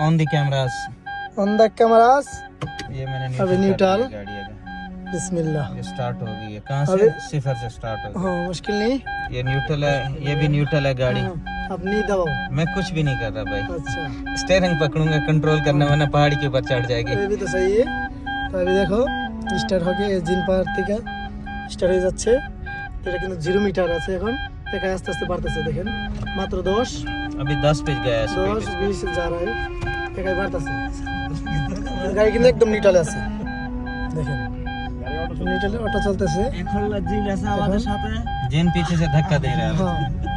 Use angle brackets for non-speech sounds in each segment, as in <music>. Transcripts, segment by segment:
On the cameras on the cameras ये मैंने अभी neutral neutral। कर दी गाड़ी अगर बिस्मिल्लाह ये स्टार्ट हो गई है कहाँ से अभी- सिफर से स्टार्ट हो गई हाँ मुश्किल नहीं ये न्यूट्रल है ये भी न्यूट्रल है गाड़ी हाँ, अब नहीं दबाओ मैं कुछ भी नहीं कर रहा भाई अच्छा स्टेयरिंग पकड़ूंगा कंट्रोल करना वरना पहाड़ी के ऊपर चढ़ जाएगी ये भी तो सही है তো अभी দেখো স্টার্ট হবে জিন পাহাড় থেকে স্টার্ট হয়ে যাচ্ছে এটা কিন্তু জিরো মিটার আছে এখন এখানে আস্তে আস্তে বাড়তেছে দেখেন মাত্র দশ अभी दस पे गया है দশ speed বিশ যা রায় এখানে বাড়তেছে গাড়ি কিন্তু একদম নিটালে আছে দেখেন নিটালে অটো চলতেছে এখন जिन पीछे से धक्का दे रहा है হ্যাঁ ठीक है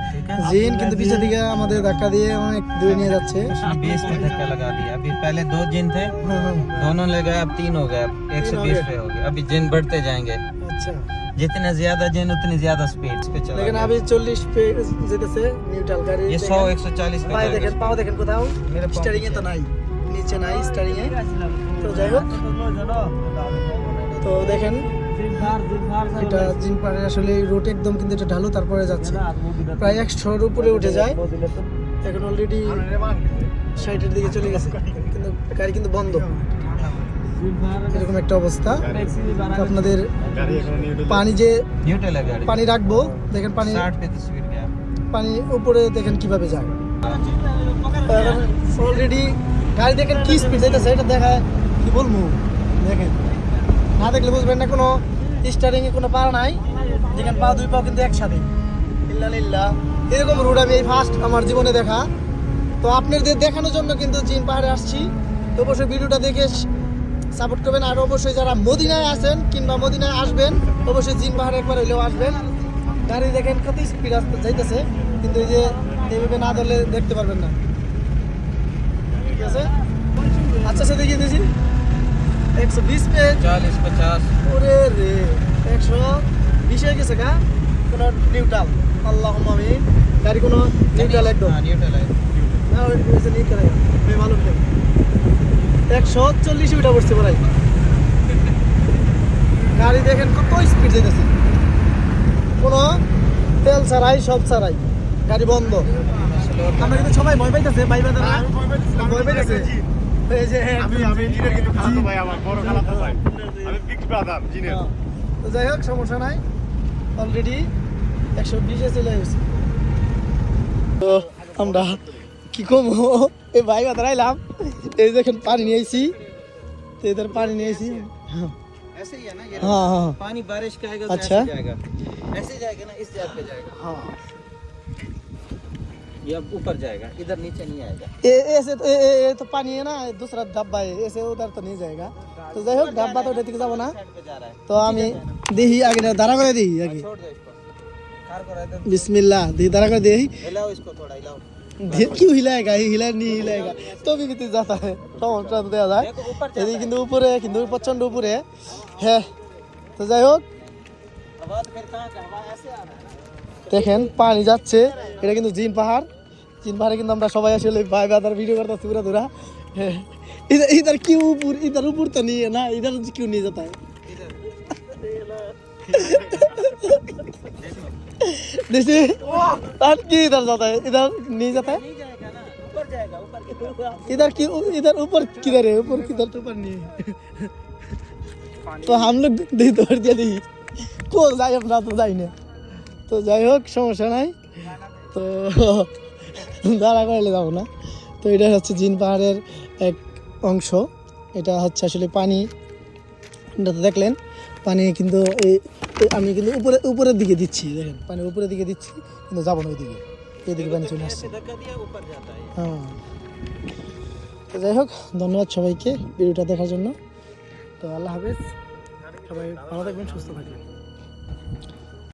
জিন কিন্তু পিছে দিকে আমাদের ধাক্কা দিয়ে অনেক দূরে নিয়ে যাচ্ছে उसने बीस पे धक्का लगा दिया अभी पहले दो जिन थे হ্যাঁ হ্যাঁ दोनों ले गए अब तीन हो गए अब एक सौ तीन हो बीस गए। पे हो गए अभी जिन बढ़ते जाएंगे আচ্ছা जितने ज्यादा जिन उतनी ज्यादा स्पीड पे चला দেখেন আমি চল্লিশ পে যেতেছে নিউট্রাল গাড়ি ये দেখেন। सौ एक सौ चालीस पे পায়ে जाएगा। দেখেন পাও দেখেন কোথাও मेरे पाँव স্টারিং এ তো নাই নিচে নাই স্টারিং এ তো যাই হোক তো দেখেন এটা জিন পাহাড়ের আসলে রোড একদম কিন্তু এটা ঢালু, তারপরে যাচ্ছে। প্রায় এক একশোর উপরে উঠে যায়। এখন অলরেডি সাইডের দিকে চলে গেছে। কিন্তু গাড়ি কিন্তু বন্ধ। এরকম একটা অবস্থা। আপনাদের পানি যে পানি রাখব, দেখেন পানি পানি উপরে দেখেন কীভাবে যায়। অলরেডি গাড়ি দেখেন কি স্পিড যাইতেছে এটা দেখা কি বলব? দেখেন। না দেখলে বুঝবেন না, কোনো স্টারিং এ কোনো পা নাই। দেখেন পা, দুই পা কিন্তু একসাথে। ইল্লা লিল্লা। এরকম রোড আমি এই ফার্স্ট আমার জীবনে দেখা। তো আপনাদের দেখানোর জন্য কিন্তু জিন পাহাড়ে আসছি। তো অবশ্যই ভিডিওটা দেখে সাপোর্ট করবেন। আর অবশ্যই যারা মদিনায় আছেন কিংবা মদিনায় আসবেন, অবশ্যই জিন পাহাড়ে একবার হইলেও আসবেন। গাড়ি দেখেন কত স্পিড আসতে যাইতেছে। কিন্তু এই যে এইভাবে না ধরলে দেখতে পারবেন না। ঠিক আছে? আচ্ছা সে দেখিয়ে দিয়েছি একশো বিশ পেজ चालीस पचास ওরে রে একশো বিশ হয়ে গেছে গা কোনো নিউট্রাল আল্লাহ আমি গাড়ি কোনো নিউট্রাল একদম हाँ न्यूट्रल है না ওই ওইসে নিয়ে করে আমি মালুম নেই একশো চল্লিশ মিটার পড়ছে প্রায় গাড়ি দেখেন কত স্পিড যেতেছে কোনো তেল ছাড়াই সব ছাড়াই গাড়ি বন্ধ আমরা কিন্তু সবাই ভয় পাইতেছে ভাই বাদারা ভয় পাইতেছে এই যে আমি আমি ইঞ্জিনিয়ার কিন্তু খালাতো ভাই আমার বড় খালাতো ভাই আমি বিগ ব্রাদার জিনের হ্যাঁ। তো যাই হোক সমস্যা নাই অলরেডি একশো বিশে চলে গেছি তো আমরা কি কম এই ভাই বাদারা এলাম এই দেখেন পানি নিয়ে আইছি তো এদের পানি নিয়ে আইছি ऐसे ही है ना ये हाँ हाँ पानी बारिश का आएगा अच्छा। ऐसे जाएगा ऐसे जाएगा ना इस जगह पे जाएगा हाँ ये अब ऊपर जाएगा इधर नीचे नहीं आएगा ये ऐसे तो ये, ये, ये तो पानी है ना दूसरा डब्बा है ऐसे उधर तो नहीं जाएगा तो যাই হোক ডাব্বা তো ওটা থেকে যাবো না साइड पे जा रहा है তো আমি দেখি আগে না, দাঁড়া করে দিই আগে छोड़ दो इसको कार को रहते बिस्मिल्लाह देखी दारा कर देखी हिलाओ इसको थोड़ा हिलाओ दे- क्यों हिलाएगा ये हिला नहीं हिलाएगा तो भी बीते जाता है সমস্যা তো দেওয়া যায় देखो ऊपर এদিকে কিন্তু উপরে কিন্তু প্রচন্ড উপরে হ্যাঁ তো যাই হোক आवाज फिर कहाँ का हवा ऐसे आ रहा है দেখেন পানি যাচ্ছে এটা কিন্তু জিন পাহাড় জিন পাহাড়ে কিন্তু আমরা সবাই আসলে ভাই বাদার ভিডিও করতেছি পুরা ধুরা হ্যাঁ। इधर इधर क्यों ऊपर इधर ऊपर तो नहीं है ना इधर क्यों नहीं जाता <laughs> है जैसे और क्यों इधर जाता है इधर नहीं जाता है नहीं जाएगा ना ऊपर जाएगा ऊपर की तरफ इधर की इधर ऊपर किधर है ऊपर किधर तो ऊपर नहीं है तो हम लोग दी तोड़ दिया दी को যাই আমরা তো যাই না তো যাই হোক সমস্যা নাই তো দাঁড়া করাইলে যাব না। তো এটা হচ্ছে জিন পাহাড়ের এক অংশ। এটা হচ্ছে আসলে পানি। দেখলেন, পানি কিন্তু এই আমি কিন্তু উপরে উপরের দিকে দিচ্ছি, দেখেন পানি উপরের দিকে দিচ্ছি, কিন্তু যাব না ওইদিকে। এদিকে পানি চলে আসছে। হ্যাঁ। তো যাই হোক, ধন্যবাদ সবাইকে ভিডিওটা দেখার জন্য। তো আল্লাহ হাফেজ। সবাই ভালো থাকবেন, সুস্থ থাকবেন।